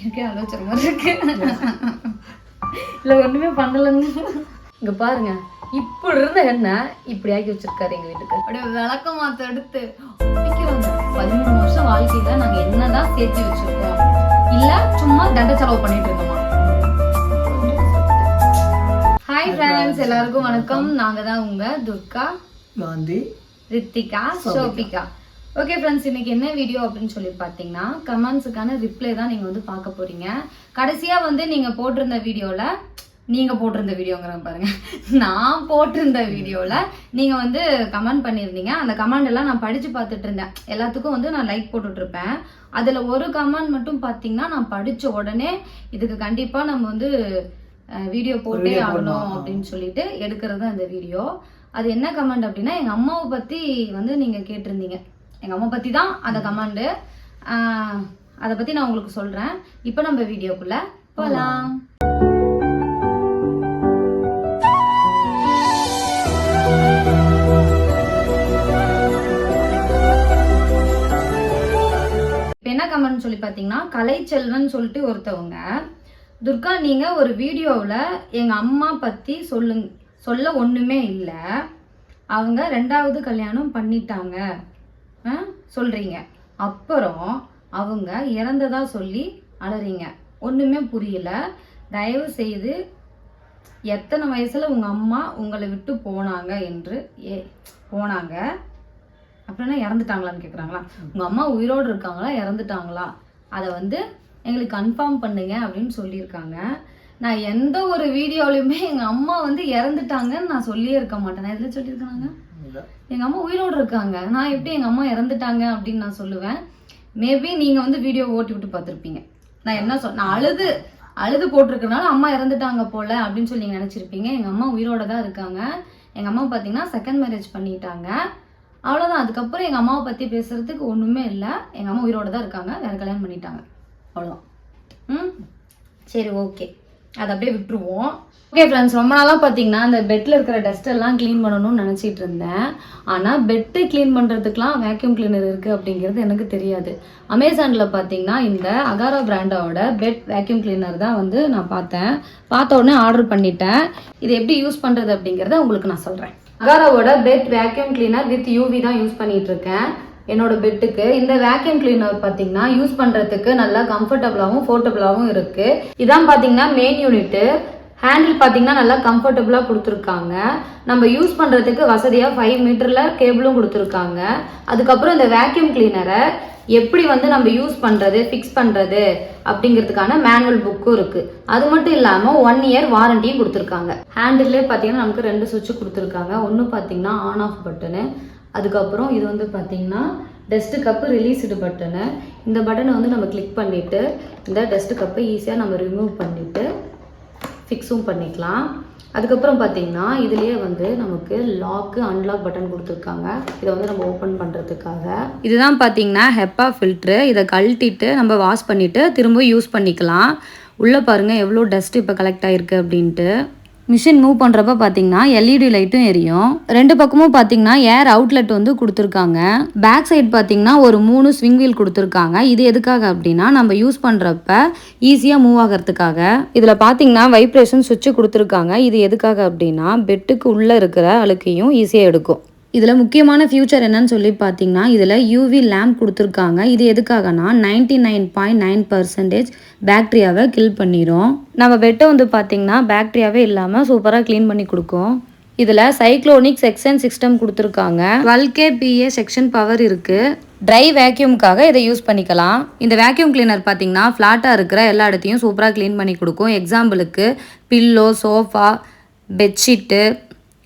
இருக்கே ஆலோசனை மாதிரி இருக்கு. இல்லை ஒன்றுமே பண்ணலன்னு. இங்கே பாருங்க. இப்படி இருந்த எண்ணெய் இப்படி ஆக்கி வச்சிருக்காரு எங்கள் வீட்டுக்கு. அப்படியே விளக்க மாத்த எடுத்து பதிமூணு வருஷம் வாழ்க்கையில நாங்கள் என்னதான் சேர்த்து வச்சிருக்கோம். இல்லை சும்மா தண்ட செலவு பண்ணிட்டு இருக்கோமா ஹாய் ஃப்ரெண்ட்ஸ் எல்லாருக்கும் வணக்கம். நாங்கள் தான் உங்க துர்கா காந்தி ரித்திகா சோபிகா. ஓகே ஃப்ரெண்ட்ஸ் இன்னைக்கு என்ன வீடியோ அப்படின்னு சொல்லி பார்த்தீங்கன்னா கமெண்ட்ஸுக்கான ரிப்ளை தான் நீங்கள் வந்து பார்க்க போறீங்க. கடைசியாக வந்து நீங்கள் போட்டிருந்த வீடியோவில் நீங்கள் போட்டிருந்த வீடியோங்கிற பாருங்க. நான் போட்டிருந்த வீடியோவில் நீங்கள் வந்து கமெண்ட் பண்ணியிருந்தீங்க. அந்த கமெண்ட் எல்லாம் நான் படித்து பார்த்துட்டு இருந்தேன். எல்லாத்துக்கும் வந்து நான் லைக் போட்டுட்டு இருப்பேன் அதில் ஒரு கமெண்ட் மட்டும் பார்த்தீங்கன்னா நான் படித்த உடனே இதுக்கு கண்டிப்பாக நம்ம வந்து வீடியோ போட்டே ஆகணும். அப்படின்னு சொல்லிட்டு எடுக்கிறது அந்த வீடியோ அது என்ன கமெண்ட் அப்படின்னா எங்கள் அம்மாவை பற்றி வந்து நீங்கள் கேட்டிருந்தீங்க. எங்கள் அம்மா பற்றி தான் அந்த கமெண்டு. அதை பற்றி நான் உங்களுக்கு சொல்கிறேன் இப்போ நம்ம வீடியோக்குள்ளே போகலாம் இப்போ என்ன கமெண்ட் சொல்லி பார்த்தீங்கன்னா கலைச்செல்வன் சொல்லிட்டு ஒருத்தவங்க. துர்கா நீங்கள் ஒரு வீடியோவில் எங்கள் அம்மா பற்றி சொல்லுங்க சொல்ல ஒன்றுமே இல்லை. அவங்க ரெண்டாவது கல்யாணம் பண்ணிட்டாங்க. ஆ, அப்புறம் அவங்க இறந்ததா சொல்லி அலறீங்க. ஒன்றுமே புரியல. தயவு செய்து எத்தனை வயசில் உங்கள் அம்மா உங்களை விட்டு போனாங்க என்று ஏ போனாங்க? அப்படின்னா இறந்துட்டாங்களான்னு கேட்குறாங்களா உங்கள் அம்மா உயிரோடு இருக்காங்களா? இறந்துட்டாங்களா? அதை வந்து எங்களுக்கு கன்ஃபார்ம் பண்ணுங்க அப்படின்னு சொல்லியிருக்காங்க. நான் எந்த ஒரு வீடியோலையுமே எங்கள் அம்மா வந்து இறந்துட்டாங்கன்னு நான் சொல்லியே இருக்க மாட்டேன். நான் எதில் சொல்லியிருக்காங்க எங்கள் எங்க அம்மா உயிரோடு இருக்காங்க. நான் எப்படி எங்க அம்மா இறந்துட்டாங்க அப்படின்னு நான் சொல்லுவேன். மேபி நீங்க வந்து வீடியோ ஓட்டி விட்டு பார்த்துருப்பீங்க. நான் என்ன சொல் நான் அழுது அழுது போட்டிருக்கனால அம்மா இறந்துட்டாங்க போல அப்படின்னு சொல்லி நீங்க நினைச்சிருப்பீங்க. எங்க அம்மா உயிரோட தான் இருக்காங்க. எங்க அம்மா பாத்தீங்கன்னா செகண்ட் மேரேஜ் பண்ணிட்டாங்க. அவ்வளவுதான். அதுக்கப்புறம் எங்க அம்மாவை பத்தி பேசுறதுக்கு ஒண்ணுமே இல்லை. எங்க அம்மா உயிரோட தான் இருக்காங்க. வேற கல்யாணம் பண்ணிட்டாங்க. அவ்வளோதான் ம்? சரி ஓகே அதை அப்படியே விட்டுருவோம். ஓகே ஃப்ரெண்ட்ஸ் ரொம்ப நாளாக பார்த்தீங்கன்னா அந்த பெட்டில் இருக்கிற டஸ்ட்டெல்லாம் க்ளீன் பண்ணணும்னு நினச்சிட்டு இருந்தேன். ஆனால் பெட்டு க்ளீன் பண்ணுறதுக்குலாம் வேக்யூம் கிளீனர் இருக்குது அப்படிங்கிறது எனக்கு தெரியாது. அமேசானில் பார்த்தீங்கன்னா இந்த அகாரா பிராண்டோட பெட் வேக்யூம் கிளீனர் தான் வந்து நான் பார்த்தேன். பார்த்த உடனே ஆர்டர் பண்ணிட்டேன். இது எப்படி யூஸ் பண்ணுறது அப்படிங்கிறத உங்களுக்கு நான் சொல்கிறேன் அகாராவோட bed vacuum cleaner with UV தான் யூஸ் பண்ணிகிட்ருக்கேன் இருக்கேன். என்னோட பெட்டுக்கு. இந்த வேக்யூம் கிளீனர் பார்த்தீங்கன்னா யூஸ் பண்ணுறதுக்கு நல்லா கம்ஃபர்டபுளாகவும் ஃபோர்டபுளாகவும் இருக்குது இதான் பார்த்தீங்கன்னா மெயின் யூனிட்டு ஹேண்டில் பார்த்தீங்கன்னா நல்லா கம்ஃபர்டபுளாக கொடுத்துருக்காங்க. நம்ம யூஸ் பண்ணுறதுக்கு வசதியாக ஃபைவ் மீட்டரில் கேபிளும் கொடுத்துருக்காங்க. அதுக்கப்புறம் இந்த வேக்யூம் கிளீனரை எப்படி வந்து நம்ம யூஸ் பண்ணுறது ஃபிக்ஸ் பண்ணுறது அப்படிங்கிறதுக்கான மேனுவல் புக்கும் இருக்குது அது மட்டும் இல்லாமல் ஒன் இயர் வாரண்டியும் கொடுத்துருக்காங்க. ஹேண்டில்லே பார்த்தீங்கன்னா நமக்கு ரெண்டு சுவிட்ச் கொடுத்துருக்காங்க. ஒன்று பார்த்தீங்கன்னா ஆன் ஆஃப் பட்டனு அதுக்கப்புறம் இது வந்து பார்த்திங்கன்னா டஸ்ட்டு கப்பு ரிலீஸ்டு பட்டனு இந்த பட்டனை வந்து நம்ம கிளிக் பண்ணிவிட்டு இந்த டஸ்ட்டு கப்பை ஈஸியாக நம்ம ரிமூவ் பண்ணிவிட்டு ஃபிக்ஸும் பண்ணிக்கலாம். அதுக்கப்புறம் பார்த்தீங்கன்னா இதுலேயே வந்து நமக்கு லாக்கு அன்லாக் பட்டன் கொடுத்துருக்காங்க. இதை வந்து நம்ம ஓப்பன் பண்ணுறதுக்காக இதுதான் பார்த்தீங்கன்னா ஹெப்பா ஃபில்ட்ரு இதை கழட்டிட்டு நம்ம வாஷ் பண்ணிவிட்டு திரும்ப யூஸ் பண்ணிக்கலாம். உள்ளே பாருங்கள் எவ்வளோ டஸ்ட் இப்போ கலெக்ட் ஆகிருக்கு அப்படின்ட்டு. மிஷின் மூவ் பண்ணுறப்ப பார்த்தீங்கன்னா எல்இடி லைட்டும் எரியும். ரெண்டு பக்கமும் பார்த்தீங்கன்னா ஏர் அவுட்லெட் வந்து கொடுத்துருக்காங்க. பேக் சைட் பார்த்தீங்கன்னா ஒரு மூணு ஸ்விங் வீல் கொடுத்துருக்காங்க. இது எதுக்காக அப்படின்னா நம்ம யூஸ் பண்ணுறப்ப ஈஸியாக மூவ் ஆகிறதுக்காக. இதில் பார்த்தீங்கன்னா வைப்ரேஷன் சுவிட்ச் கொடுத்துருக்காங்க. இது எதுக்காக அப்படின்னா பெட்டுக்கு உள்ளே இருக்கிற அழுக்கையும் ஈஸியாக எடுக்கும். இதில் முக்கியமான ஃபியூச்சர் என்னன்னு சொல்லி பார்த்தீங்கன்னா இதில் யூவி லேம்ப் கொடுத்துருக்காங்க. இது எதுக்காகனா ninety nine point nine percentage பேக்டீரியாவை kill பண்ணிடும் நம்ம பெட்டை வந்து பார்த்தீங்கன்னா பேக்டீரியாவே இல்லாமல் சூப்பராக க்ளீன் பண்ணி கொடுக்கும். இதில் சைக்ளோனிக் செக்ஷன் சிஸ்டம் கொடுத்துருக்காங்க டுவெல் பிஏ செக்ஷன் பவர் இருக்குது ட்ரை வேக்யூம்க்காக இதை யூஸ் பண்ணிக்கலாம். இந்த வேக்யூம் கிளீனர் பார்த்தீங்கன்னா ஃப்ளாட்டாக இருக்கிற எல்லா இடத்தையும் சூப்பராக க்ளீன் பண்ணி கொடுக்கும். எக்ஸாம்பிளுக்கு பில்லோ சோஃபா பெட்ஷீட்டு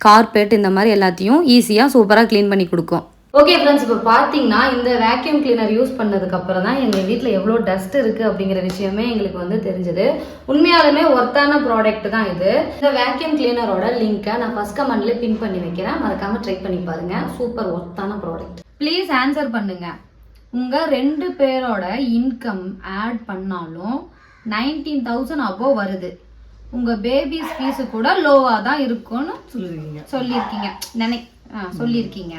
கார்பெட் இந்த மாதிரி எல்லாத்தையும் ஈஸியாக சூப்பராக க்ளீன் பண்ணி கொடுக்கும். ஓகே ஃப்ரெண்ட்ஸ் இப்போ பார்த்தீங்கன்னா இந்த வேக்யூம் கிளீனர் யூஸ் பண்ணதுக்கு அப்புறம் தான் எங்கள் வீட்டில் எவ்வளோ டஸ்ட் இருக்குது அப்படிங்கிற விஷயமே எங்களுக்கு வந்து தெரிஞ்சது. உண்மையாலுமே ஒர்த்தான ப்ராடக்ட் தான் இது. இந்த வேக்யூம் கிளீனரோட லிங்க்கை நான் ஃபஸ்ட் கமெண்ட்லேயே பின் பண்ணி வைக்கிறேன். மறக்காமல் ட்ரை பண்ணி பாருங்க. சூப்பர் ஒர்த்தான ப்ராடக்ட் ப்ளீஸ் ஆன்சர் பண்ணுங்க. உங்கள் ரெண்டு பேரோட இன்கம் ஆட் பண்ணாலும் நைன்டீன் தௌசண்ட் அபோவ் வருது. உங்கள் பேபிஸ் ஃபீஸு கூட லோவாக தான் இருக்கும்னு சொல்லிருக்கீங்க. சொல்லியிருக்கீங்க நினை ஆ, சொல்லியிருக்கீங்க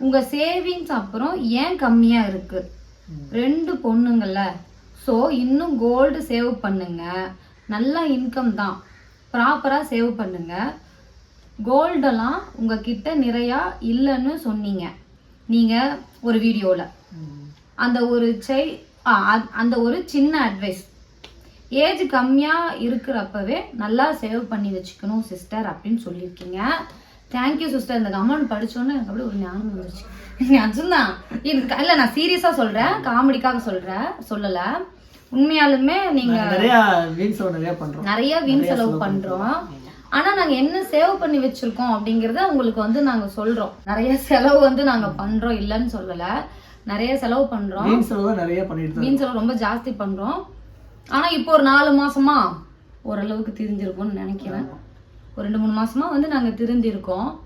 உங்க சேவிங்ஸ் அப்புறம் ஏன் கம்மியா இருக்கு? ரெண்டு பொண்ணுங்கள்ல. ஸோ இன்னும் கோல்டு சேவ் பண்ணுங்க. நல்ல இன்கம் தான். ப்ராப்பராக சேவ் பண்ணுங்க. கோல்டெல்லாம் உங்ககிட்ட நிறையா இல்லைன்னு சொன்னீங்க. நீங்கள் ஒரு வீடியோவில். அந்த ஒரு செய் அந்த ஒரு சின்ன அட்வைஸ் ஏஜ் கம்மியாக இருக்கிறப்பவே நல்லா சேவ் பண்ணி வச்சுக்கணும் சிஸ்டர் அப்படின்னு சொல்லியிருக்கீங்க. தேங்க்யூ சிஸ்டர் இந்த கமெண்ட் படிச்சோன்னே எனக்கு அப்படியே ஒரு ஞானம் வந்துருச்சு. நிஜம்தான் எனக்கு இல்லை நான் சீரியஸாக சொல்கிறேன் காமெடிக்காக சொல்கிறேன் சொல்லலை. உண்மையாலுமே நீங்கள் நாங்க நிறைய வீண் செலவு நிறைய பண்றோம். நிறைய வீண் செலவு பண்றோம். ஆனா நாங்க என்ன சேவ் பண்ணி வச்சிருக்கோம் அப்படிங்கறத உங்களுக்கு வந்து நாங்க சொல்றோம். நிறைய செலவு வந்து நாங்க பண்றோம். இல்லைன்னு சொல்லல. நிறைய செலவு பண்றோம். வீண் செலவு நிறைய பண்ணிட்டு மீன் செலவு ரொம்ப ஜாஸ்தி பண்றோம். ஆனா இப்போ ஒரு நாலு மாசமா ஓரளவுக்கு தெரிஞ்சிருக்கும்னு நினைக்கிறேன். ஒரு ரெண்டு மூணு மாசமா வந்து நாங்க திருந்திருக்கோம்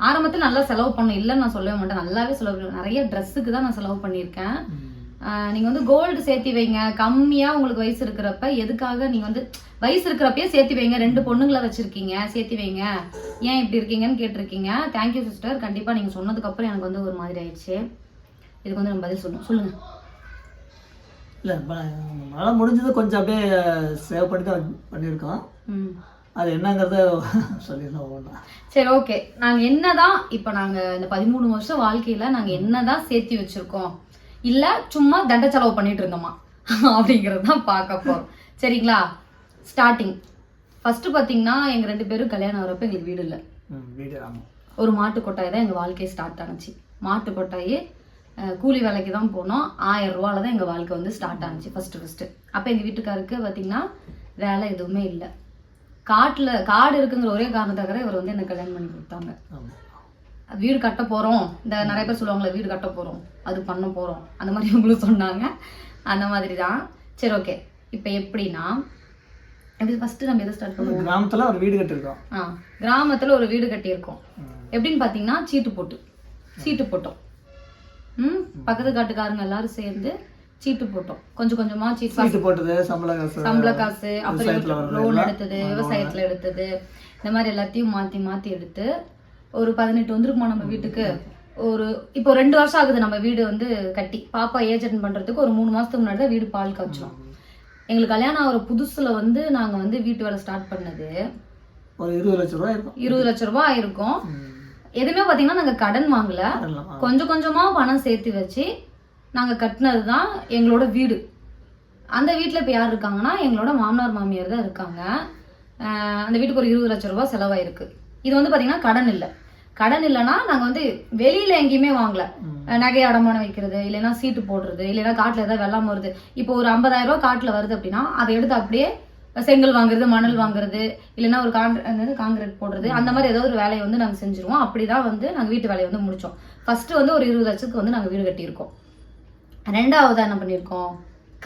ஆரம்பத்துல நல்லா செலவு பண்ணோம். இல்லைன்னு நான் சொல்லவே மாட்டேன். நல்லாவே செலவு பண்ணுவேன் நிறைய ட்ரெஸ்ஸுக்கு தான் நான் செலவு பண்ணியிருக்கேன். ம். ஆஹ் நீங்க வந்து கோல்டு சேர்த்தி வைங்க. கம்மியா உங்களுக்கு வயசு இருக்கிறப்ப எதுக்காக நீங்க வந்து வயசு இருக்கிறப்பயே சேர்த்தி வைங்க. ரெண்டு பொண்ணுங்களை வச்சிருக்கீங்க. சேர்த்தி வைங்க. ஏன் இப்படி இருக்கீங்கன்னு கேட்டிருக்கீங்க. தேங்க்யூ சிஸ்டர் கண்டிப்பா நீங்க சொன்னதுக்கு அப்புறம் எனக்கு வந்து ஒரு மாதிரி ஆயிடுச்சு. இதுக்கு வந்து நம்ம பதில் சொல்லணும். சொல்லுங்க. இல்ல மழை முடிஞ்சது கொஞ்சம் அப்படியே சேவ் பண்ணி தான் பண்ணியிருக்கோம். அது என்னங்கிறத சொல்லிடலாம் ஒவ்வொன்றா சரி ஓகே நாங்க என்னதான் இப்ப நாங்க இந்த பதிமூணு வருஷம் வாழ்க்கையில நாங்க என்னதான் சேர்த்தி வச்சிருக்கோம் இல்ல சும்மா தண்ட செலவு பண்ணிட்டு இருந்தோமா? அப்படிங்கறது தான் பார்க்க சரிங்களா? ஸ்டார்டிங் ஃபர்ஸ்ட் பாத்தீங்கன்னா எங்க ரெண்டு பேரும் கல்யாணம் ஆகிறப்ப எங்களுக்கு வீடு இல்லை. வீடு ஒரு மாட்டு கொட்டாய் தான் எங்கள் வாழ்க்கை ஸ்டார்ட் ஆனுச்சு. மாட்டு கொட்டாயி கூலி வேலைக்கு தான் போனோம். ஆயிரம் ரூபால தான் எங்கள் வாழ்க்கை வந்து ஸ்டார்ட் ஆனுச்சு. ஃபஸ்ட்டு ஃபஸ்ட்டு அப்போ எங்கள் வீட்டுக்காருக்கு பார்த்தீங்கன்னா வேலை எதுவுமே இல்லை. காட்டில் காடு இருக்குங்கிற ஒரே காரணத்துக்காக இவர் வந்து எனக்கு கல்யாணம் பண்ணி கொடுத்தாங்க. வீடு கட்ட போகிறோம் இந்த நிறைய பேர் சொல்லுவாங்களே வீடு கட்ட போகிறோம் அது பண்ண போகிறோம் அந்த மாதிரி இவங்களும் சொன்னாங்க. அந்த மாதிரி தான் சரி ஓகே இப்போ எப்படின்னா எப்படி ஃபஸ்ட்டு நம்ம எதை ஸ்டார்ட் பண்ணுவோம்? கிராமத்துல ஒரு வீடு கட்டியிருக்கோம். ஆ கிராமத்தில் ஒரு வீடு கட்டியிருக்கோம். எப்படின்னு பார்த்தீங்கன்னா சீட்டு போட்டு. சீட்டு போட்டோம். ம் பக்கத்து காட்டுக்காரங்க எல்லாரும் சேர்ந்து சீட்டு போட்டோம். கொஞ்சம் கொஞ்சமா சீட்டு சீட்டு போட்டது சம்பள காசு சம்பள காசு அப்புறம் லோன் எடுத்தது விவசாயத்துல எடுத்தது. இந்த மாதிரி எல்லாத்தையும் மாத்தி மாத்தி எடுத்து ஒரு பதினெட்டு வந்துருக்குமா நம்ம வீட்டுக்கு? ஒரு இப்போ ரெண்டு வருஷம் ஆகுது நம்ம வீடு வந்து கட்டி. பாப்பா ஏஜ் அட்டன் பண்றதுக்கு ஒரு மூணு மாசத்துக்கு முன்னாடி தான் வீடு பால் காய்ச்சோம். எங்களுக்கு கல்யாணம் ஆகிற புதுசுல வந்து நாங்க வந்து வீட்டு வேலை ஸ்டார்ட் பண்ணது ஒரு இருபது லட்சம் ரூபாய் இருக்கும். இருபது லட்ச ரூபாய் ஆயிருக்கும். ம். எதுவுமே பாத்தீங்கன்னா நாங்க கடன் வாங்கல. கொஞ்சம் கொஞ்சமா பணம் சேர்த்து வச்சு நாங்க கட்டினது தான் எங்களோட வீடு. அந்த வீட்ல இப்ப யார் இருக்காங்கன்னா எங்களோட மாமனார் மாமியார் தான் இருக்காங்க. அந்த வீட்டுக்கு ஒரு இருபது லட்ச ரூபாய் செலவாயிருக்கு. இது வந்து பாத்தீங்கன்னா கடன் இல்லை. கடன் இல்லைன்னா நாங்க வந்து வெளியில எங்கேயுமே வாங்கல. நகை அடமானம் வைக்கிறது இல்லைன்னா சீட்டு போடுறது இல்லைன்னா காட்டுல ஏதாவது வெள்ளம் வருது. இப்போ ஒரு 50000 ரூபாய் காட்டுல வருது அப்படின்னா அதை எடுத்து அப்படியே செங்கல் வாங்குறது மணல் வாங்குறது இல்லைன்னா ஒரு காங்கிரீட் காங்கிரீட் போடுறது அந்த மாதிரி ஏதோ ஒரு வேலையை வந்து நாங்க செஞ்சுருவோம். அப்படிதான் வந்து நாங்க வீட்டு வேலையை வந்து முடிச்சோம். ஃபர்ஸ்ட் வந்து ஒரு இருபது லட்சத்துக்கு வந்து நாங்க வீடு கட்டியிருக்கோம். ரெண்டாவதா என்ன பண்ணியிருக்கோம்?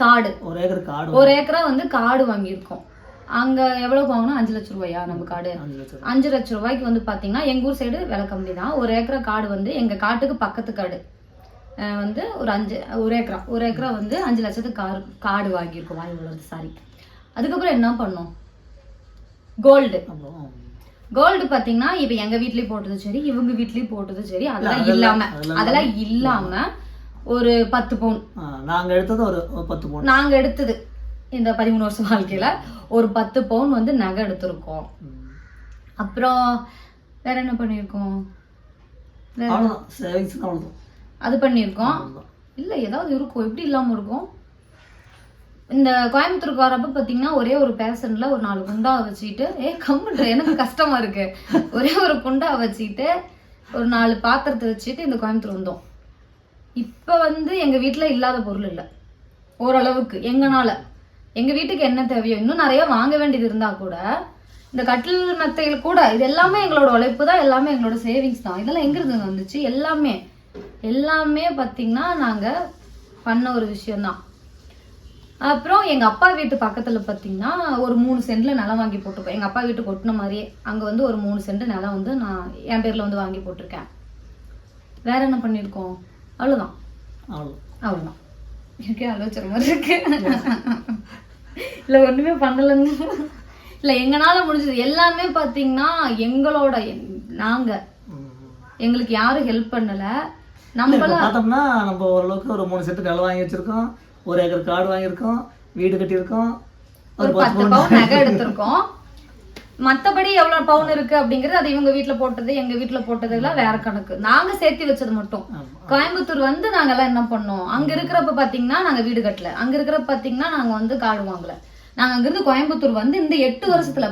காடு. ஒரு ஏக்கர் காடு ஒரு ஏக்கரா வந்து காடு வாங்கியிருக்கோம். அங்க எவ்வளவு வாங்கினா அஞ்சு லட்ச ரூபாயா நம்ம காடு? அஞ்சு லட்சம் லட்ச ரூபாய்க்கு வந்து பாத்தீங்கன்னா எங்க ஊர் சைடு விலை கம்மி தான். ஒரு ஏக்கரா காடு வந்து எங்க காட்டுக்கு பக்கத்து காடு. வந்து ஒரு அஞ்சு ஒரு ஏக்கரா. ஒரு ஏக்கரா வந்து அஞ்சு லட்சத்துக்கு கார் காடு வாங்கியிருக்கோம். வாங்கி உள்ளது சாரி அதுக்கப்புறம் என்ன பண்ணோம்? கோல்டு கோல்டு பாத்தீங்கன்னா இப்ப எங்க வீட்லயும் போட்டது சரி இவங்க வீட்லயும் போட்டது சரி அதெல்லாம் இல்லாம அதெல்லாம் இல்லாம ஒரு பத்து பவுன். நாங்க எடுத்தது ஒரு பத்து பவுன். நாங்க எடுத்தது. இந்த பதிமூணு வருஷம் வாழ்க்கையில ஒரு பத்து பவுன் வந்து நகை எடுத்திருக்கோம். அப்புறம் வேற என்ன பண்ணியிருக்கோம்? அவ்வளவுதான். அது பண்ணியிருக்கோம். இல்ல ஏதாவது இருக்கும் எப்படி இல்லாம இருக்கும்? இந்த கோயம்புத்தூருக்கு வரப்ப பார்த்தீங்கன்னா ஒரே ஒரு பேசன்ல ஒரு நாலு குண்டா வச்சுக்கிட்டு ஏ கம்முன்ற எனக்கு கஷ்டமா இருக்கு. ஒரே ஒரு குண்டா வச்சுக்கிட்டு ஒரு நாலு பாத்திரத்தை வச்சுட்டு இந்த கோயம்புத்தூர் வந்தோம். இப்போ வந்து எங்கள் வீட்டில் இல்லாத பொருள் இல்லை. ஓரளவுக்கு எங்கனால. எங்கள் வீட்டுக்கு என்ன தேவையோ இன்னும் நிறைய வாங்க வேண்டியது இருந்தால் கூட இந்த கட்டில் மெத்தைகள் கூட இது எல்லாமே எங்களோட உழைப்பு தான் எல்லாமே எங்களோட சேவிங்ஸ் தான். இதெல்லாம் எங்கிருந்து வந்துச்சு? எல்லாமே. எல்லாமே பார்த்தீங்கன்னா நாங்கள் பண்ண ஒரு விஷயம்தான். அப்புறம் எங்க அப்பா வீட்டு பக்கத்துல பாத்தீங்கன்னா ஒரு மூணு சென்ட்ல நிலம் வாங்கி போட்டிருக்கோம். எங்க அப்பா வீட்டு கொட்டின மாதிரியே அங்க வந்து ஒரு மூணு சென்ட் நிலம் வந்து நான் என் பேர்ல வந்து வாங்கி போட்டிருக்கேன். வேற என்ன பண்ணியிருக்கோம்? அவ்வளவுதான். அவ்வளவுதான் அவ்வளவுதான். எனக்கே ஆலோசனை மாதிரி இருக்கு. இல்ல ஒண்ணுமே பண்ணலன்னு இல்ல எங்கனால முடிஞ்சது எல்லாமே பாத்தீங்கன்னா எங்களோட நாங்க. ம். எங்களுக்கு யாரும் ஹெல்ப் பண்ணல. இப்ப பார்த்தோம்னா நம்ம ஓரளவுக்கு ஒரு மூணு செட்டு நிலம் வாங்கி வச்சிருக்கோம். ஒரு ஏக்கர் காடு வாங்கியிருக்கோம் வீடு கட்டியிருக்கோம் ஒரு பத்து பவுன் நகை எடுத்திருக்கோம். மத்தபடி எவ்வளவு பவுன் இருக்கு அப்படிங்கறது அது இவங்க வீட்ல போட்டது எங்க வீட்ல போட்டது எல்லாம் வேற கணக்கு. நாங்க சேர்த்து வச்சது மட்டும். கோயம்புத்தூர் வந்து நாங்க எல்லாம் என்ன பண்ணோம்? அங்க இருக்கிறப்ப பாத்தீங்கன்னா நாங்க வீடு கட்டல. அங்க இருக்கிறப்ப பாத்தீங்கன்னா நாங்க வந்து காடு வாங்கல. நாங்க அங்கிருந்து கோயம்புத்தூர் வந்து இந்த எட்டு வருஷத்துல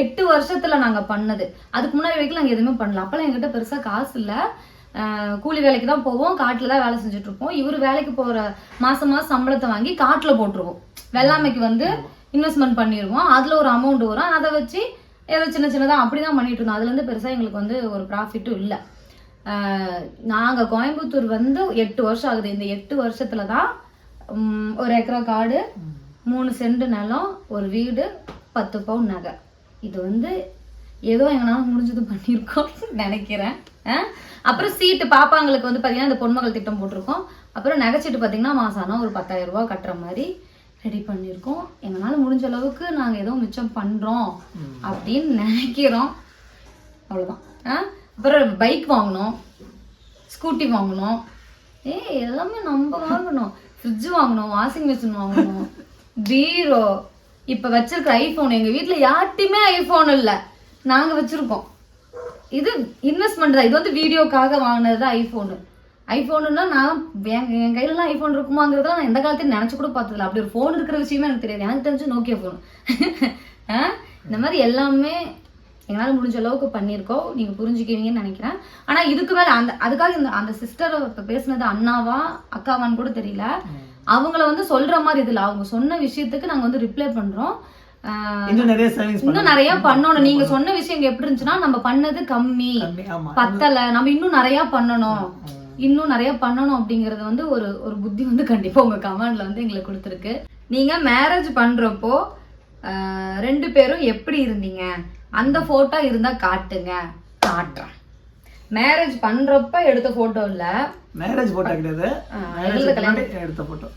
எட்டு வருஷத்துல நாங்க பண்ணது. அதுக்கு முன்னாடி வரைக்கும் நாங்க எதுவுமே பண்ணல. அப்பெல்லாம் எங்கிட்ட பெருசா காசு இல்ல. கூலி வேலைக்கு தான் போவோம். காட்டுல தான் வேலை செஞ்சுட்டு இருப்போம் இவரு வேலைக்கு போற மாசம் மாசம் சம்பளத்தை வாங்கி காட்டுல போட்டுருவோம். வெள்ளாமைக்கு வந்து இன்வெஸ்ட்மெண்ட் பண்ணிடுவோம் அதுல ஒரு அமௌண்ட் வரும். அதை வச்சு ஏதோ சின்ன சின்னதா அப்படிதான் பண்ணிட்டு இருந்தோம். அதுல இருந்து பெருசா எங்களுக்கு வந்து ஒரு ப்ராஃபிட்டும் இல்லை. நாங்க கோயம்புத்தூர் வந்து எட்டு வருஷம் ஆகுது. இந்த எட்டு வருஷத்துல தான் ஒரு ஏக்கரா காடு. மூணு சென்ட் நிலம் ஒரு வீடு பத்து பவுன் நகை. இது வந்து ஏதோ எங்களால முடிஞ்சது பண்ணியிருக்கோம் நினைக்கிறேன். அப்புறம் சீட்டு பாப்பாங்களுக்கு வந்து பார்த்தீங்கன்னா இந்த பொன்மகள் திட்டம் போட்டிருக்கோம். அப்புறம் நகைச்சீட்டு பார்த்தீங்கன்னா ஆனால் ஒரு பத்தாயிரம் ரூபாய் கட்டுற மாதிரி ரெடி பண்ணியிருக்கோம் எங்களால் முடிஞ்ச அளவுக்கு நாங்கள் ஏதோ மிச்சம் பண்ணுறோம். அப்படின்னு நினைக்கிறோம். அவ்வளோதான் ஆ? அப்புறம் பைக் வாங்கினோம் ஸ்கூட்டி வாங்கினோம் ஏய் எல்லாமே நம்ம வாங்கணும். ஃப்ரிட்ஜ் வாங்கணும் வாஷிங் மிஷின் வாங்கணும். பீரோ இப்போ வச்சிருக்கிற ஐஃபோன் எங்கள் வீட்டில் யார்ட்டையுமே ஐஃபோன் இல்லை. நாங்கள் வச்சுருக்கோம். இது இன்வெஸ்ட்மெண்ட் தான். இது வந்து வீடியோக்காக வாங்கினது தான் ஐஃபோனு ஐஃபோனுன்னா நான் என் என் கையிலலாம் ஐஃபோன் இருக்குமாங்கிறதெல்லாம் நான் எந்த காலத்தையும் நினச்சி கூட பார்த்ததில்ல. அப்படி ஒரு ஃபோன் இருக்கிற விஷயமே எனக்கு தெரியாது. எனக்கு தெரிஞ்சு நோக்கியா ஃபோன் இந்த மாதிரி எல்லாமே எங்களால் முடிஞ்ச அளவுக்கு பண்ணியிருக்கோம். நீங்கள் புரிஞ்சுக்குவீங்கன்னு நினைக்கிறேன். ஆனால் இதுக்கு மேலே அந்த அதுக்காக இந்த அந்த சிஸ்டர் இப்போ பேசுனது அண்ணாவா அக்காவான்னு கூட தெரியல. அவங்கள வந்து சொல்ற மாதிரி இதில் அவங்க சொன்ன விஷயத்துக்கு நாங்கள் வந்து ரிப்ளை பண்ணுறோம் இன்னும் நிறைய சேவிங்ஸ் இன்னும் நிறைய பண்ணணும். நீங்க சொன்ன விஷயம் எப்படி இருந்துச்சுன்னா நம்ம பண்ணது கம்மி. பத்தல. நம்ம இன்னும் நிறைய பண்ணணும். இன்னும் நிறைய பண்ணணும் அப்படிங்கறது வந்து ஒரு ஒரு புத்தி வந்து கண்டிப்பா உங்க கமெண்ட்ல வந்து எங்களுக்கு கொடுத்துருக்கு. நீங்க மேரேஜ் பண்றப்போ ரெண்டு பேரும் எப்படி இருந்தீங்க? அந்த போட்டோ இருந்தா காட்டுங்க. காட்டுறேன். மேரேஜ் பண்றப்ப எடுத்த போட்டோ இல்ல. மேரேஜ் போட்டோ கிடையாது. எடுத்த போட்டோ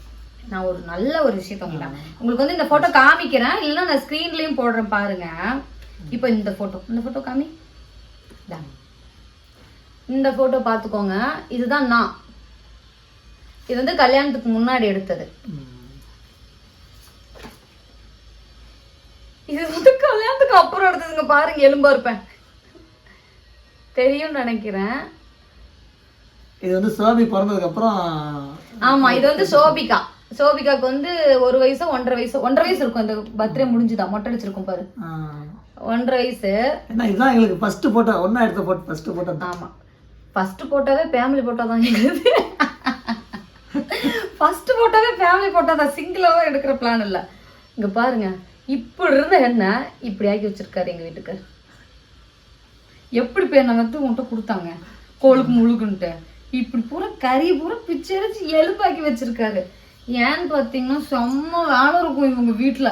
நான் ஒரு நல்ல ஒரு விஷயத்த சொல்லிட்டேன் உங்களுக்கு வந்து இந்த போட்டோ காமிக்கிறேன். இல்லைன்னா நான் ஸ்க்ரீன்லயும் போடுறேன் பாருங்க. இப்போ இந்த போட்டோ இந்த போட்டோ காமி. இந்தா. இந்த போட்டோ பார்த்துக்கோங்க. இதுதான் நான். இது வந்து கல்யாணத்துக்கு முன்னாடி எடுத்தது. இது வந்து கல்யாணத்துக்கு அப்புறம் எடுத்ததுங்க. பாருங்க எலும்பா இருப்பேன். தெரியும்னு நினைக்கிறேன். இது வந்து சோபி பிறந்ததுக்கு அப்புறம் ஆமா இது வந்து சோபிகா. சோபிகாக்கு வந்து ஒரு வயசு ஒன்றரை வயசு ஒன்றரை வயசு இருக்கும். இந்த பர்த்டே முடிஞ்சுதா? மொட்டை அடிச்சிருக்கும் பாரு. ஒன்றரை வயசு. இதுதான் எங்களுக்கு ஃபர்ஸ்ட் போட்டோ ஒண்ணா எடுத்த போட்டோ ஃபர்ஸ்ட் போட்டோ தான். ஆமா. ஃபர்ஸ்ட் போட்டோவே ஃபேமிலி போட்டோ தான் எங்களுக்கு. ஃபர்ஸ்ட் போட்டோவே ஃபேமிலி போட்டோ தான். சிங்கிளாவே எடுக்கிற பிளான் இல்ல. இங்க பாருங்க. இப்படி இருந்த என்ன இப்படி ஆக்கி வச்சிருக்காரு எங்க வீட்டுக்கு. எப்படி பேர் வந்து உன்கிட்ட கொடுத்தாங்க? கோளுக்கு முழுக்குன்ட்டு இப்படி பூரா கறி பூரா பிச்சை அடிச்சு எலும்பாக்கி வச்சிருக்காரு. ஏன்னு பாத்தீங்கன்னா செம்ம வேலை இருக்கும் இவங்க வீட்டுல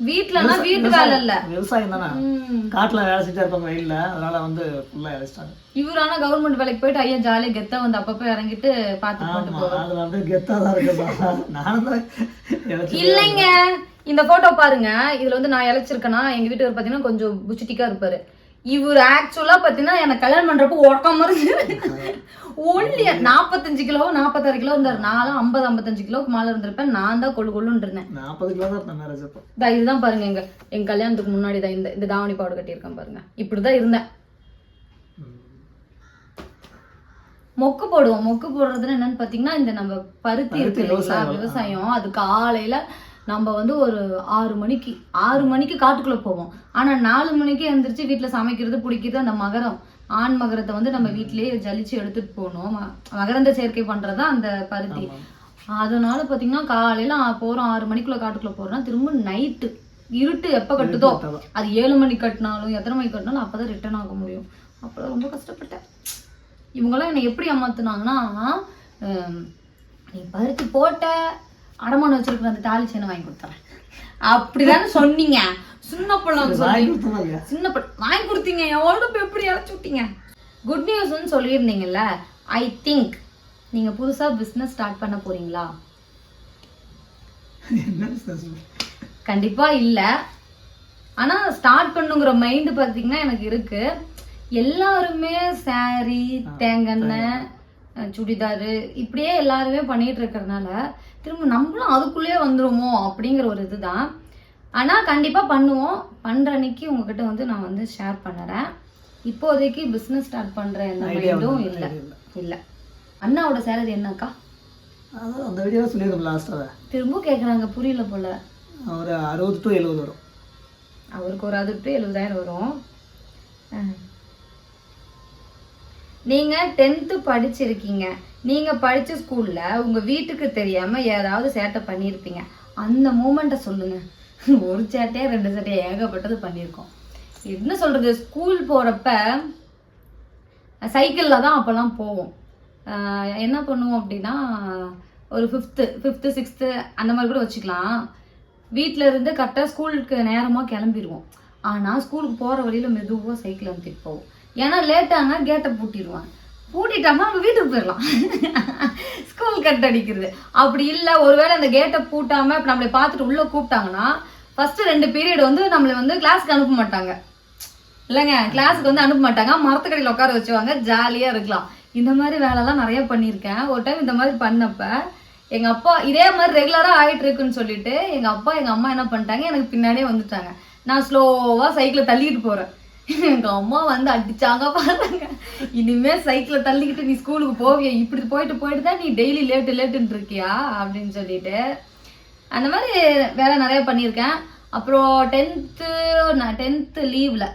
வீட்டுலன்னா வீட்டு வேலை இல்ல. விவசாயம் தானே. காட்டுல வேலை செஞ்சா இருப்பாங்க வெயில்ல அதனால வந்து ஃபுல்லா இழைச்சிட்டாங்க இவர் ஆனா கவர்மெண்ட் வேலைக்கு போயிட்டு ஐயா ஜாலியா கெத்தா வந்து அப்பப்ப இறங்கிட்டு பாத்து போட்டு ஆமா அதுல அப்படியே கெத்தா தான் இருக்குப்பா நானும் தான் இல்லைங்க. இந்த போட்டோ பாருங்க. இதுல வந்து நான் இழைச்சிருக்கேன்னா எங்க வீட்டுக்கு பாத்தீங்கன்னா கொஞ்சம் புச்சிட்டிக்கா இருப்பாரு. இவர் ஆக்சுவலா பாத்தீங்கன்னா எனக்கு கல்யாணம் பண்றப்போ உடக்கம் மாதிரி ஒன்லி நாற்பத்தஞ்சு கிலோ நாற்பத்தாறு கிலோ இருந்தாரு. நானும் ஐம்பது ஐம்பத்தஞ்சு கிலோக்கு மேல இருந்திருப்பேன். நான் தான் கொழு கொள்ளுன்னு இருந்தேன். நாற்பது கிலோ தான் இருந்தேன் மேரேஜ் அப்போ. இதுதான் பாருங்க எங்க எங்க கல்யாணத்துக்கு முன்னாடி தான் இந்த இந்த தாவணி பாடு கட்டியிருக்கேன் பாருங்க. இப்படிதான் இருந்தேன். மொக்கு போடுவோம். மொக்கு போடுறதுன்னு என்னன்னு பாத்தீங்கன்னா இந்த நம்ம பருத்தி இருக்கு. விவசாயம். அது காலையில நம்ம வந்து ஒரு ஆறு மணிக்கு ஆறு மணிக்கு காட்டுக்குள்ள போவோம். ஆனா நாலு மணிக்கு எந்திரிச்சு வீட்டுல சமைக்கிறது பிடிக்கிறது அந்த மகரம். ஆண் மகரத்தை வந்து நம்ம வீட்டிலேயே ஜலிச்சு எடுத்துட்டு போகணும். ம- மகரந்த சேர்க்கை பண்றது தான் அந்த பருத்தி. அதனால பாத்தீங்கன்னா காலையில போறோம் ஆறு மணிக்குள்ள காட்டுக்குள்ள போறோம்னா திரும்ப நைட்டு இருட்டு எப்ப கட்டுதோ. அது ஏழு மணிக்கு கட்டினாலும் எத்தனை மணிக்கு கட்டினாலும் அப்பதான் ரிட்டர்ன் ஆக முடியும். அப்பதான் ரொம்ப கஷ்டப்பட்டேன். இவங்கெல்லாம் என்னை எப்படி ஏமாத்துனாங்கன்னா நீ பருத்தி போட்ட அடமானம் வச்சிருக்கிற அந்த தாலி செயினை வாங்கி கொடுத்துறேன். அப்படிதானே சொன்னீங்க. சின்ன பிள்ளை சொல்லி சின்ன பிள்ளை வாங்கி கொடுத்தீங்க. எவ்வளோ எப்படி இழைச்சி விட்டீங்க? குட் நியூஸ்னு சொல்லியிருந்தீங்கல்ல? ஐ திங்க் நீங்க புதுசா பிசினஸ் ஸ்டார்ட் பண்ண போறீங்களா? கண்டிப்பா இல்ல. ஆனா ஸ்டார்ட் பண்ணுங்கிற மைண்ட் பாத்தீங்கன்னா எனக்கு இருக்கு. எல்லாருமே saree தேங்கெண்ணெய் சுடிதாரு இப்படியே எல்லாருமே பண்ணிட்டு இருக்கறனால திரும்ப நம்மளும் அதுக்குள்ளேயே வந்துருமோ அப்படிங்கிற ஒரு இதுதான். ஆனால் கண்டிப்பாக பண்ணுவோம். பண்ணுற அன்னைக்கு உங்ககிட்ட வந்து நான் வந்து ஷேர் பண்ணுறேன். இப்போதைக்கு பிஸ்னஸ் ஸ்டார்ட் பண்ணுற எந்த ஐடியா மைண்டும் இல்லை. இல்லை. அண்ணாவோட சேலரி என்னக்கா? அதான் அந்த வீடியோவில் சொல்லியிருந்தோம் லாஸ்ட்டாக திரும்ப கேட்குறாங்க புரியல போல. ஒரு அறுபது டு எழுபது வரும். அவருக்கு ஒரு அது டு எழுபதாயிரம் வரும். நீங்கள் டென்த்து படிச்சிருக்கீங்க. நீங்கள் படித்த ஸ்கூலில் உங்கள் வீட்டுக்கு தெரியாமல் ஏதாவது சேட்டை பண்ணியிருப்பீங்க. அந்த மூமெண்ட்டை சொல்லுங்கள் ஒரு சேட்டையா ரெண்டு சேட்டையா ஏகப்பட்டது பண்ணியிருக்கோம். என்ன சொல்கிறது ஸ்கூல் போகிறப்ப சைக்கிளில் தான் அப்போல்லாம் போவோம். என்ன பண்ணுவோம் அப்படின்னா ஒரு ஃபிஃப்த்து ஃபிஃப்த்து சிக்ஸ்த்து அந்த மாதிரி கூட வச்சுக்கலாம். வீட்டில் இருந்து கரெக்டாக ஸ்கூலுக்கு நேரமாக கிளம்பிடுவோம் ஆனால் ஸ்கூலுக்கு போகிற வழியில் மெதுவாக சைக்கிள் அனுப்பிட்டு போவோம். ஏன்னா லேட்டானா கேட்டை பூட்டிடுவாங்க பூட்டிட்டோம்னா நம்ம வீட்டுக்கு போயிடலாம். ஸ்கூல் கட் அடிக்கிறது. அப்படி இல்லை ஒருவேளை அந்த கேட்டை பூட்டாமல் இப்போ நம்மளை பார்த்துட்டு உள்ளே கூப்பிட்டாங்கன்னா ஃபஸ்ட்டு ரெண்டு பீரியட் வந்து நம்மளை வந்து கிளாஸ்க்கு அனுப்ப மாட்டாங்க. இல்லைங்க கிளாஸுக்கு வந்து அனுப்ப மாட்டாங்க. மரத்துக்கடியில் உட்கார வச்சுவாங்க ஜாலியாக இருக்கலாம். இந்த மாதிரி வேலைலாம் நிறைய பண்ணியிருக்கேன். ஒரு டைம் இந்த மாதிரி பண்ணப்ப எங்கள் அப்பா இதே மாதிரி ரெகுலராக ஆகிட்டு இருக்குன்னு சொல்லிட்டு எங்கள் அப்பா எங்கள் அம்மா என்ன பண்ணிட்டாங்க எனக்கு பின்னாடியே வந்துட்டாங்க. நான் ஸ்லோவாக சைக்கிளை தள்ளிட்டு போகிறேன் எங்கள் அம்மா வந்து அடிச்சாங்க பாருங்க. இனிமே சைக்கிளை தள்ளிக்கிட்டு நீ ஸ்கூலுக்கு போவியா? இப்படி போயிட்டு போயிட்டு தான் நீ டெய்லி லேட்டு லேட்டுன்னு இருக்கியா? அப்படின்னு சொல்லிட்டு. அந்த மாதிரி வேலை நிறைய பண்ணியிருக்கேன். அப்புறம் டென்த்து நான் டென்த்து லீவில்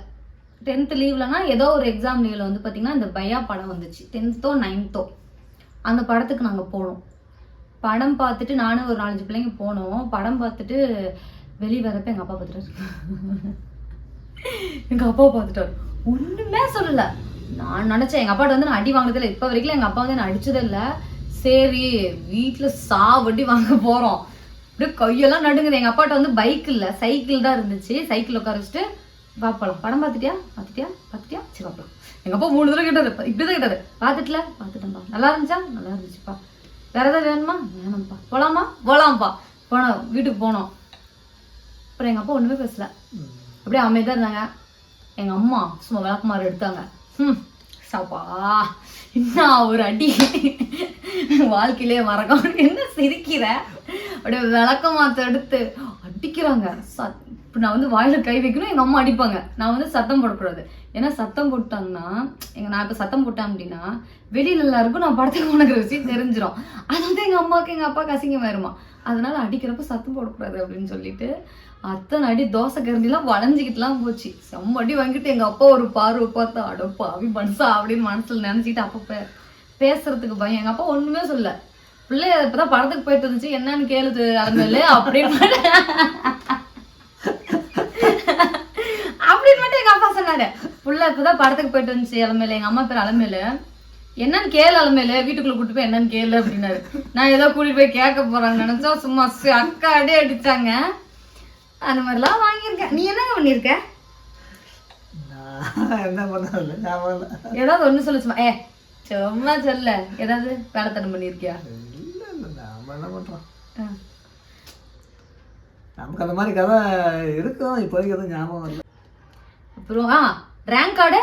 டென்த்து லீவ்லனா ஏதோ ஒரு எக்ஸாம் லீவில் வந்து பார்த்திங்கன்னா இந்த பயா படம் வந்துச்சு. டென்த்தோ நைன்த்தோ அந்த படத்துக்கு நாங்கள் போனோம். படம் பார்த்துட்டு நானும் ஒரு நாலஞ்சு பிள்ளைங்க போனோம். படம் பார்த்துட்டு வெளியே வரப்ப எங்கள் அப்பா பார்த்துட்டு எங்கள் அப்பா பார்த்துட்டாரு. ஒன்றுமே சொல்லலை. நான் நினச்சேன் எங்கள் அப்பாட்ட வந்து நான் அடி வாங்கினதில்ல. இப்போ வரைக்கும் எங்கள் அப்பா வந்து நான் அடிச்சதே சரி வீட்டில் சா வட்டி வாங்க போகிறோம் அப்படியே கையெல்லாம் நடுங்குது. எங்கள் அப்பாட்ட வந்து பைக் இல்லை சைக்கிள் தான் இருந்துச்சு. சைக்கிள் உட்கார வச்சுட்டு வா படம் பார்த்துட்டியா? பார்த்துட்டியா? பார்த்துட்டியா? சரி பார்க்கலாம் எங்கள் அப்பா மூணு தடவை கேட்டாரு. இப்படி தான் கேட்டாரு. பார்த்துட்டுல? பார்த்துட்டேன்ப்பா. நல்லா இருந்துச்சா? நல்லா இருந்துச்சுப்பா. வேற ஏதாவது வேணுமா? வேணும்ப்பா. போலாமா? போலாம்ப்பா. போனோம் வீட்டுக்கு போனோம். அப்புறம் எங்கள் அப்பா ஒன்றுமே பேசல. அப்படியே அமைதியாக இருந்தாங்க. எங்கள் அம்மா சும்மா விளக்குமாறு எடுத்தாங்க. ம் சாப்பா என்ன ஒரு அடி. வாழ்க்கையிலே மறக்க என்ன சிரிக்கிற? அப்படியே விளக்கமாத்த எடுத்து அடிக்கிறாங்க. சத் இப்போ நான் வந்து வாயில் கை வைக்கணும் எங்கள் அம்மா அடிப்பாங்க. நான் வந்து சத்தம் போடக்கூடாது. ஏன்னா சத்தம் போட்டாங்கன்னா எங்க நான் இப்போ சத்தம் போட்டேன் அப்படின்னா வெளியில எல்லாருக்கும் நான் படத்துக்கு போனக்கிற விஷயம் தெரிஞ்சிடும் அது வந்து எங்கள் அம்மாவுக்கு எங்கள் அப்பாவுக்கு அசிங்கமாயிருமா. அதனால அடிக்கிறப்ப சத்தம் போடக்கூடாது அப்படின்னு சொல்லிட்டு அத்தனை அடி தோசை கரண்டிலாம் வளைஞ்சிக்கிட்டுலாம் போச்சு. செம்ம அடி வாங்கிட்டு எங்கள் அப்பா ஒரு பார்வை பார்த்தா அடப்பா அவி மனுஷா அப்படின்னு மனசில் நினச்சிக்கிட்டு அப்போ பேசுறதுக்கு பயம். எங்கள் அப்பா ஒன்றுமே சொல்ல பிள்ளை இப்போதான் படத்துக்கு போயிட்டு இருந்துச்சு என்னன்னு கேளுது அலமேலு அப்படின்னு. மட்டும் எங்க அப்பா சொன்னாரு. புள்ள இப்பதான் படத்துக்கு போயிட்டு இருந்துச்சு அலமேலு. எங்க அம்மா பேர் அலமேலு. என்னன்னு கேளு அலமேலு வீட்டுக்குள்ள கூட்டு போய் என்னன்னு கேளு அப்படின்னாரு. நான் ஏதோ கூட்டிட்டு போய் கேட்க போறாங்கன்னு நினைச்சா சும்மா சு- அக்கா அடி அடிச்சாங்க. அந்த மாதிரிலாம் வாங்கியிருக்கேன். நீ என்னங்க பண்ணியிருக்க? என்ன இல்லை. ஏதாவது ஒண்ணு சொல்லு சும்மா. ஏ சும்மா சொல்ல. ஏதாவது வேலைத்தனம் பண்ணியிருக்கியா? என்ன. நமக்கு அந்த மாதிரி கதை இருக்கும். இப்போதைக்கு எதுவும் ஞாபகம் இல்லை. அப்புறம் ஆ ரேங்க் கார்டு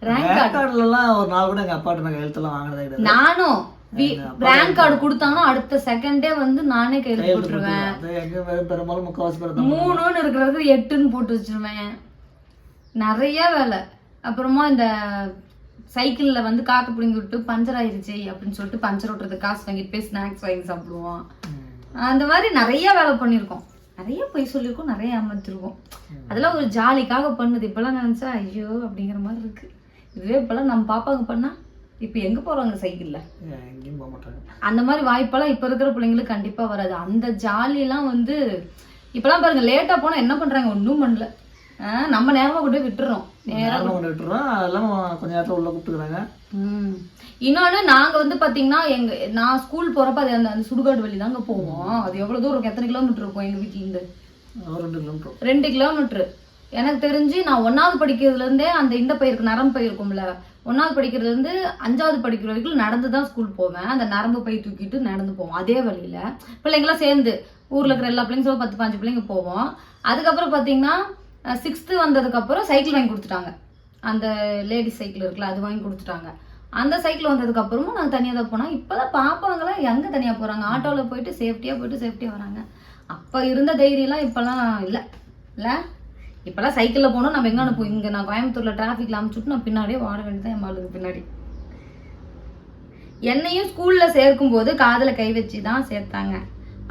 ரேங்க் கார்டு ரேங்கார்ட்லலாம் ஒரு நாள் கூட எங்கள் அப்பாட்ட நான் எழுத்தெல்லாம் வாங்கினதே கிடையாது. நானும். ரேங்க் கார்டு கொடுத்தாங்கன்னா அடுத்த செகண்டே வந்து நானே கையில் போட்டுருவேன். பெரும்பாலும் முக்கால்வாசி பேர் மூணுன்னு இருக்கிறது எட்டுன்னு போட்டு வச்சிருவேன். நிறைய வேலை. அப்புறமா இந்த சைக்கிளில் வந்து காற்று பிடிங்கி விட்டு பஞ்சர் ஆயிருச்சு அப்படின்னு சொல்லிட்டு பஞ்சர் ஓட்டுறதுக்கு காசு வாங்கிட்டு போய் ஸ்நாக்ஸ் வாங்கி சாப்பிடுவோம். அந்த மாதிரி நிறைய வேலை பண்ணியிருக்கோம். நிறைய பொய் சொல்லியிருக்கோம் நிறைய ஏமாத்திருக்கோம். அதெல்லாம் ஒரு ஜாலிக்காக பண்ணுது. இப்பெல்லாம் நினைச்சா ஐயோ அப்படிங்கிற மாதிரி இருக்கு. இதுவே இப்பெல்லாம் நம்ம பாப்பாங்க பண்ணா இப்போ எங்க போறாங்க சைக்கிள்ல? எங்கேயும் போக மாட்டாங்க. அந்த மாதிரி வாய்ப்பெல்லாம் இப்போ இருக்கிற பிள்ளைங்களுக்கு கண்டிப்பா வராது. அந்த ஜாலியெல்லாம் வந்து இப்பெல்லாம் பாருங்க லேட்டா போனா என்ன பண்றாங்க? ஒன்றும் பண்ணல. நம்ம நேரமா கொண்டு விட்டுறோம். நேரம் கொண்டு விட்டுறோம். அதெல்லாம் கொஞ்ச நேரத்தில் உள்ள கூப்பிட்டுக்கிறாங்க ம். இன்னொன்னு நாங்க வந்து பாத்தீங்கன்னா எங்க நான் ஸ்கூல் போறப்ப அது அந்த அந்த சுடுகாடு வழி தாங்க போவோம். அது எவ்வளவு தூரம் எத்தனை கிலோமீட்டர் இருக்கும் எங்க வீட்டுல இருந்து? ஒரு ரெண்டு கிலோமீட்டர் ரெண்டு கிலோமீட்டர் எனக்கு தெரிஞ்சு நான் ஒன்னாவது படிக்கிறதுல இருந்தே அந்த இந்த பயிருக்கு நரம்பு பை இருக்கும்ல ஒன்னாவது படிக்கிறதுல இருந்து அஞ்சாவது படிக்கிற வரைக்கும் நடந்து தான் ஸ்கூல் போவேன். அந்த நரம்பு பை தூக்கிட்டு நடந்து போவோம். அதே வழியில பிள்ளைங்களாம் சேர்ந்து ஊர்ல இருக்கிற எல்லா பிள்ளைங்க சேர்ந்து பத்து பாஞ்சு பிள்ளைங்க போவோம். அதுக்கப்புறம் பாத்தீங்கன்னா சிக்ஸ்த்து வந்ததுக்கப்புறம் சைக்கிள் வாங்கி கொடுத்துட்டாங்க. அந்த லேடிஸ் சைக்கிள் இருக்குல்ல அது வாங்கி கொடுத்துட்டாங்க. அந்த சைக்கிள் வந்ததுக்கப்புறமும் நாங்கள் தனியாக தான் போனோம். இப்போதான் பாப்பாங்களாம் எங்கே தனியாக போகிறாங்க ஆட்டோவில் போயிட்டு சேஃப்டியாக போயிட்டு சேஃப்டியாக வராங்க. அப்போ இருந்த தைரியம்லாம் இப்போல்லாம் இல்லை. இல்லை? இப்போல்லாம் சைக்கிளில் போனோம். நம்ம எங்கே அனுப்புவோம்? இங்கே நான் கோயம்புத்தூரில் டிராஃபிக்கில் அமுச்சுட்டு நான் பின்னாடியே வாட வேண்டியதான் என் மாளுக்கு பின்னாடி. என்னையும் ஸ்கூலில் சேர்க்கும்போது காதில் கை வச்சு தான் சேர்த்தாங்க.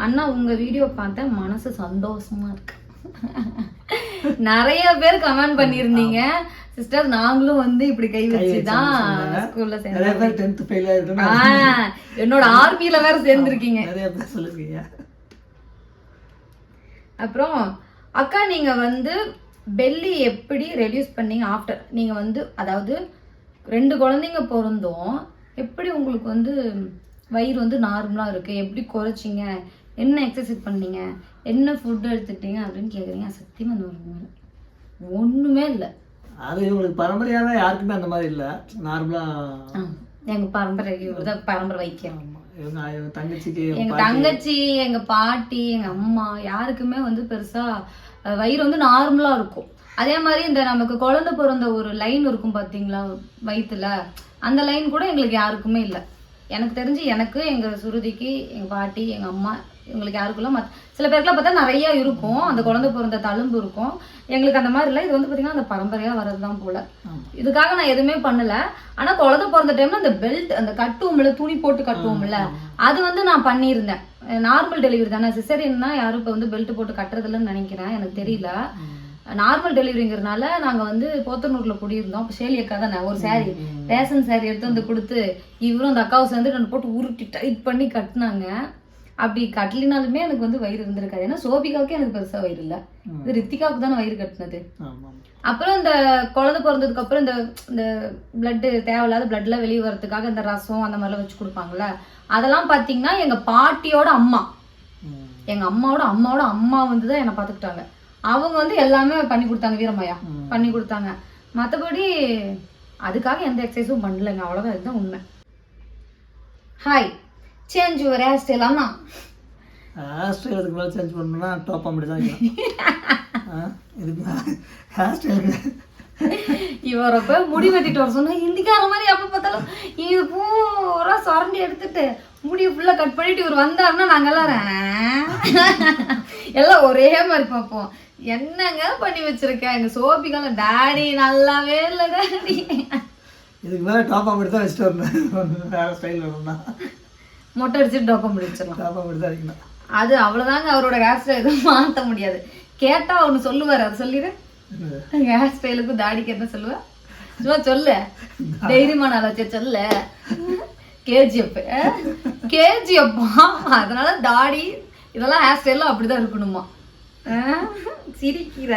அண்ணா உங்கள் வீடியோ பார்த்தேன். மனசு சந்தோஷமாக இருக்கு. நிறைய பேர் கமெண்ட் பண்ணியிருந்தீங்க. சிஸ்டர் நாங்களும் வந்து இப்படி கை வச்சு தான் ஸ்கூல்ல ஆ, என்னோட ஆர்மியில வேற சேர்ந்திருக்கீங்க. அப்புறம் அக்கா நீங்க வந்து பெல்லி எப்படி ரெடியூஸ் பண்ணீங்க ஆஃப்டர் நீங்க வந்து அதாவது ரெண்டு குழந்தைங்க பிறந்தோம். எப்படி உங்களுக்கு வந்து வயிறு வந்து நார்மலா இருக்கு? எப்படி குறைச்சிங்க? என்ன எக்ஸசைஸ் பண்ணீங்க? என்ன ஃபுட் எடுத்துட்டீங்க அப்படின்னு கேக்குறீங்க. சத்தியமா அந்த இல்லை. ஒண்ணுமே இல்லை. அது இவங்களுக்கு பரம்பரையாவே யாருக்குமே அந்த மாதிரி இல்ல. நார்மலா ஆ, எங்க பரம்பரை இவர்தான் பரம்பரை வைக்கிறோம் தங்கச்சிக்கு எங்க தங்கச்சி எங்க பாட்டி எங்க அம்மா யாருக்குமே வந்து பெருசா வயிறு வந்து நார்மலா இருக்கும். அதே மாதிரி இந்த நமக்கு குழந்தை பிறந்த ஒரு லைன் இருக்கும் பாத்தீங்களா? வயித்துல. அந்த லைன் கூட எங்களுக்கு யாருக்குமே இல்லை. எனக்கு தெரிஞ்சு எனக்கு எங்க சுருதிக்கு எங்க பாட்டி எங்க அம்மா எங்களுக்கு யாருக்குள்ள மத் சில பேருக்குலாம் பார்த்தா நிறைய இருக்கும். அந்த குழந்தை பிறந்த தழும்பு இருக்கும். எங்களுக்கு அந்த மாதிரி இல்லை இது வந்து பார்த்தீங்கன்னா அந்த பரம்பரையா வர்றது தான் போல. இதுக்காக நான் எதுவுமே பண்ணல. ஆனா குழந்தை பிறந்த டைம்ல அந்த பெல்ட் அந்த கட்டுவோம்ல துணி போட்டு கட்டுவோம்ல அது வந்து நான் பண்ணியிருந்தேன். நார்மல் டெலிவரி தானே. சிசரியன்னா யாரும் இப்போ வந்து பெல்ட் போட்டு கட்டுறதில்லன்னு நினைக்கிறேன். எனக்கு தெரியல. நார்மல் டெலிவரிங்கிறனால நாங்க வந்து போத்தனூர்ல குடியிருந்தோம். அப்போ அக்கா தானே ஒரு saree. ரேஷன் saree எடுத்து வந்து கொடுத்து இவரும் அந்த அக்காவை சேர்ந்து ரெண்டு போட்டு உருட்டி டைட் பண்ணி கட்டினாங்க. அப்படி கட்டலினாலுமே எனக்கு வந்து வயிறு இருந்திருக்காது. ஏன்னா சோபிகாவுக்கு எனக்கு பெருசா வயிறு இல்லை. இது ரித்திகாவுக்கு தானே வயிறு கட்டினது. அப்புறம் இந்த குழந்தை பிறந்ததுக்கு அப்புறம் இந்த இந்த பிளட்டு தேவையில்லாத பிளட்லாம் வெளியே வரதுக்காக இந்த ரசம் அந்த மாதிரிலாம் வச்சு கொடுப்பாங்கல்ல. அதெல்லாம் பார்த்தீங்கன்னா எங்க பாட்டியோட அம்மா. எங்க அம்மாவோட அம்மாவோட அம்மா வந்து தான் என்னை பார்த்துக்கிட்டாங்க அவங்க வந்து எல்லாமே பண்ணி கொடுத்தாங்க வீரமையா. பண்ணி கொடுத்தாங்க. மற்றபடி அதுக்காக எந்த எக்ஸசைஸும் பண்ணலைங்க. அவ்வளோதான் இதுதான் உண்மை. Hi change your hair style Anna hair style அதுக்கு மேலே சேஞ்ச் பண்ணணும்னா டாப் அப்படி தான். இதுக்கு ஹேர் ஸ்டைலுக்கு இவரை போய் முடி வெட்டிட்டு வர சொன்னா ஹிந்திக்கார மாதிரி எப்ப பார்த்தாலும் இது பூரா சுரண்டி எடுத்துட்டு முடியை ஃபுல்லா கட் பண்ணிட்டு இவர் வந்தாருன்னா நாங்க எல்லாரும் "ஆ?" எல்லாம் ஒரே மாதிரி பார்ப்போம். என்னங்க பண்ணி வச்சிருக்க? எங்க சோபிகால டாடி நல்லாவே இல்லை டாடி இதுக்கு மேலே டாப் அப்படி தான் வச்சுட்டு வரணும். ஹேர் ஸ்டைல் வேணும்னா. மொட்டை அடிச்சுட்டு டோப்பம் முடிச்சிடலாம் டாப் அப்படி தான் வைக்கணும் அது அவ்வளவுதாங்க அவரோட ஹேர் ஸ்டைல் எதுவும் மாத்த முடியாது. கேட்டா ஒண்ணு சொல்லுவாரு அது சொல்லிடு. ஹேர் ஸ்டைலுக்கும் தாடிக்கு என்ன சொல்லுவ? சும்மா சொல்லு. தைரியமா நான் வச்ச சொல்ல கேஜிஎஃப். கேஜிஎஃப்பா? அதனால தாடி இதெல்லாம் ஹேர் ஸ்டைலும் அப்படிதான் இருக்கணுமா? சிரிக்கிற.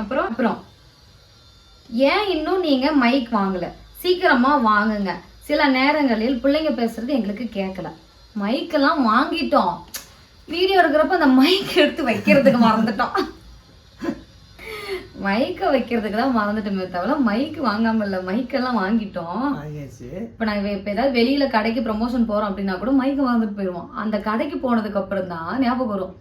அப்புறம்? அப்புறம். ஏன் இன்னும் நீங்க மைக் வாங்கல? சீக்கிரமா வாங்குங்க. சில நேரங்களில் பிள்ளைங்க பேசுறது எங்களுக்கு கேட்கல மைக்கெல்லாம் வாங்கிட்டோம். வீடியோ எடுக்கிறப்ப அந்த மைக் எடுத்து வைக்கிறதுக்கு மறந்துட்டோம். மைக்கை வைக்கிறதுக்கு தான் மறந்துட்டோமே தவிர மைக் வாங்காம இல்லை. மைக்கெல்லாம் வாங்கிட்டோம். இப்போ நாங்கள் இப்போ ஏதாவது வெளியில கடைக்கு ப்ரமோஷன் போறோம் அப்படின்னா கூட மைக் வாங்கிட்டு போயிடுவோம் அந்த கடைக்கு போனதுக்கு அப்புறம் தான் ஞாபகம் வரும்.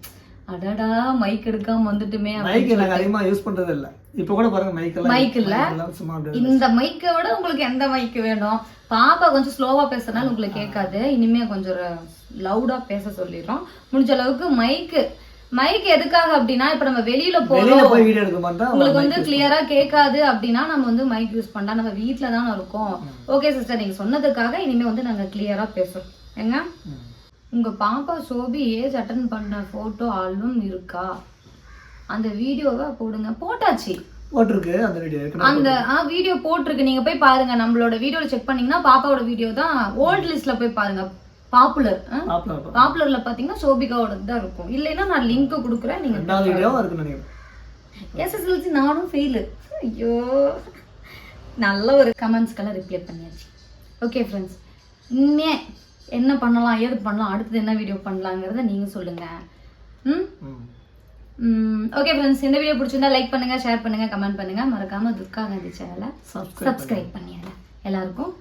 அடடா மைக் எடுக்காம வந்துட்டுமே மைக் நாங்கள் அதிகமாக யூஸ் பண்ணுறது இல்லை இப்போ கூட பாருங்க மைக் இல்ல? சும்மா அப்படியே இந்த மைக்கை விட உங்களுக்கு எந்த மைக் வேணும்? பாப்பா கொஞ்சம் ஸ்லோவா பேசுறதுனால உங்களுக்கு கேட்காது. இனிமே கொஞ்சம் லவுடா பேச சொல்லிடுறோம். முடிஞ்ச அளவுக்கு மைக்கு மைக் எதுக்காக அப்படின்னா இப்ப நம்ம வெளியில போறோம். உங்களுக்கு வந்து கிளியரா கேட்காது அப்படின்னா நம்ம வந்து மைக் யூஸ் பண்ணா நம்ம தானே இருக்கோம். ஓகே சிஸ்டர் நீங்க சொன்னதுக்காக இனிமே வந்து நாங்க கிளியரா பேசுறோம். ஏங்க? உங்க பாப்பா சோபி ஏஜ் அட்டன் பண்ண போட்டோ ஆல்பம் இருக்கா? அந்த வீடியோவை போடுங்க. போட்டாச்சு. போட்டிருக்கு. அந்த வீடியோ அந்த ஆ வீடியோ போட்டிருக்கு. நீங்க போய் பாருங்க. நம்மளோட வீடியோல செக் பண்ணீங்கன்னா பாப்பாவோட வீடியோ தான் ஓல்ட் லிஸ்ட்ல போய் பாருங்க. பாப்புலர். பாப்புலர்ல பாத்தீங்கன்னா சோபிகாவோட தான் இருக்கும். இல்லைன்னா நான் லிங்க் கொடுக்குறேன். நீங்க ரெண்டாவது வீடியோவும் இருக்குன்னு நினைக்கிறேன். எஸ்எஸ்எல்சி நானும் ஃபெயிலு ஐயோ. நல்ல ஒரு கமெண்ட்ஸ்க்கெல்லாம் ரிப்ளை பண்ணியாச்சு. ஓகே ஃப்ரெண்ட்ஸ் இனிமே என்ன பண்ணலாம் ஏது பண்ணலாம் அடுத்தது என்ன வீடியோ பண்ணலாங்கிறத நீங்கள் சொல்லுங்கள் ம்? ஓகே ஃப்ரெண்ட்ஸ் இந்த வீடியோ பிடிச்சிருந்தா லைக் பண்ணுங்கள் ஷேர் பண்ணுங்கள் கமெண்ட் பண்ணுங்கள் மறக்காமல் துர்கா காந்தி சேனலை சப்ஸ்கிரைப் சப்ஸ்கிரைப் பண்ணிடுங்க. எல்லாருக்கும்